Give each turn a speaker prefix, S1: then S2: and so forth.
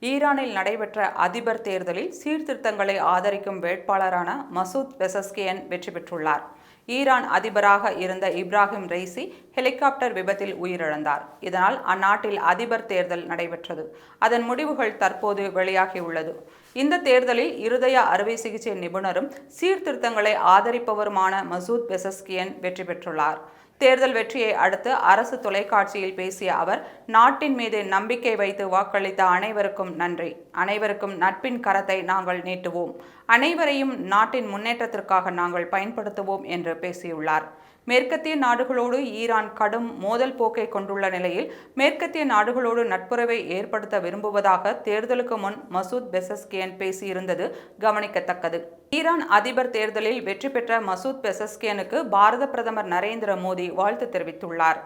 S1: ஈரானில் நடைபெற்ற அதிபர் தேர்தலில் சீர்திருத்தங்களை ஆதரிக்கும் வேட்பாளரான மசூத் பெசஸ்கியன் வெற்றி பெற்றுள்ளார். ஈரான் அதிபராக இருந்த இப்ராஹிம் ரெய்சி ஹெலிகாப்டர் விபத்தில் உயிரிழந்தார். இதனால் அந்நாட்டில் அதிபர் தேர்தல் நடைபெற்றது. அதன் முடிவுகள் தற்போது வெளியாகியுள்ளது. இந்த தேர்தலில் இருதய அறுவை சிகிச்சை நிபுணரும் சீர்திருத்தங்களை ஆதரிப்பவருமான மசூத் பெசஸ்கியன் வெற்றி பெற்றுள்ளார். தேர்தல் வெற்றியை அடுத்து அரசு தொலைக்காட்சியில் பேசிய அவர் நாட்டின் மீது நம்பிக்கை வைத்து வாக்களித்த அனைவருக்கும் நன்றி. அனைவருக்கும் நட்பின் கரத்தை நாங்கள் நீட்டுவோம். அனைவரையும் நாட்டின் முன்னேற்றத்திற்காக நாங்கள் பயன்படுத்துவோம் என்று பேசியுள்ளார். மேற்கத்திய நாடுகளோடு ஈரான் கடும் மோதல் போக்கை கொண்டுள்ள நிலையில் மேற்கத்திய நாடுகளோடு நட்புறவை ஏற்படுத்த விரும்புவதாக தேர்தலுக்கு முன் மசூத் பெசஸ்கியன் பேசியிருந்தது கவனிக்கத்தக்கது. ஈரான் அதிபர் தேர்தலில் வெற்றி பெற்ற மசூத் பெசஸ்கியனுக்கு பாரத பிரதமர் நரேந்திர மோடி வாழ்த்து தெரிவித்துள்ளார்.